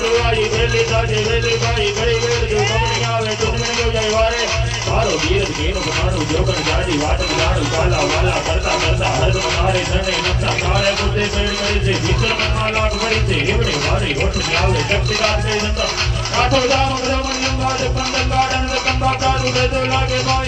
આઈ વેલી તાજી વેલી ભાઈ ઘડી વેર જો કમણી આવે ચુંદડી જો જાય વારે? મારો વીર કેનો કમાણું જોગણ જાડી વાત જાણું કાલા વાલા કરતા કરતા હરદમ મારે ધણે નકશા કાળે બુદ્ધે મેળ કરી છે. ભીતર મનમાં લાગ પડી છે. હિવડે મારી હોઠ આવે શક્તિદાર છે જનતા કાઠો દામ રમણિયમ બાદ કંદલ ગાડન કંબા કાદુ દેતો લાગે માય